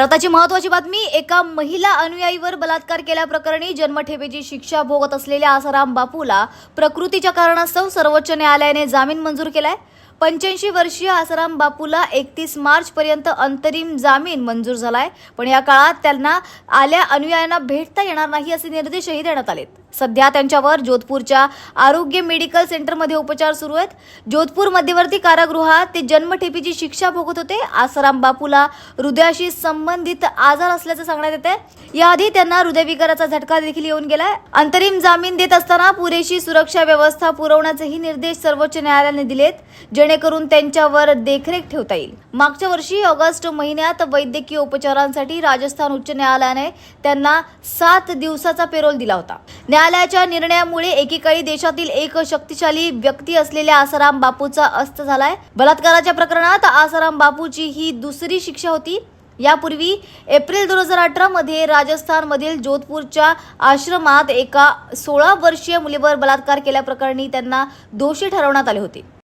तर आताची महत्वाची बातमी एका महिला अनुयायीवर बलात्कार केल्याप्रकरणी जन्मठेपेची शिक्षा भोगत असलेल्या आसाराम बापूला प्रकृतीच्या कारणास्तव सर्वोच्च न्यायालयाने जामीन मंजूर केलाय. पंच्याऐंशी वर्षीय आसाराम बापूला एकतीस मार्च पर्यंत अंतरिम जामीन मंजूर झालाय. पण या काळात त्यांना आल्या अनुयायांना भेटता येणार नाही असे निर्देशही देण्यात आलेत. सध्या त्यांच्यावर जोधपूरच्या आरोग्य मेडिकल सेंटरमध्ये उपचार सुरू आहेत. जोधपूर मध्यवर्ती कारागृहात ते जन्मठेपीची शिक्षा भोगत होते. आसाराम बापूला हृदयाशी संबंधित आजार असल्याचं सांगण्यात येत आहे याआधी त्यांना हृदयविकाराचा झटका देखील येऊन गेलाय. अंतरिम जामीन देत असताना पुरेशी सुरक्षा व्यवस्था पुरवण्याचेही निर्देश सर्वोच्च न्यायालयाने दिलेत. जेणेकरून त्यांच्यावर देखरेख ठेवता येईल. मागच्या वर्षी ऑगस्ट महिन्यात वैद्यकीय उपचारांसाठी राजस्थान उच्च न्यायालयाने त्यांना सात दिवसाचा पेरोल दिला होता. न्यायालयाच्या निर्णयामुळे एकेकाळी देशातील एक शक्तिशाली व्यक्ती असलेल्या आसाराम बापूचा अस्त झालाय. बलात्काराच्या प्रकरणात आसाराम बापूची ही दुसरी शिक्षा होती. यापूर्वी एप्रिल दोन हजार अठरा मध्ये राजस्थानमधील जोधपूरच्या आश्रमात एका सोळा वर्षीय मुलीवर बलात्कार केल्याप्रकरणी त्यांना दोषी ठरवण्यात आले होते.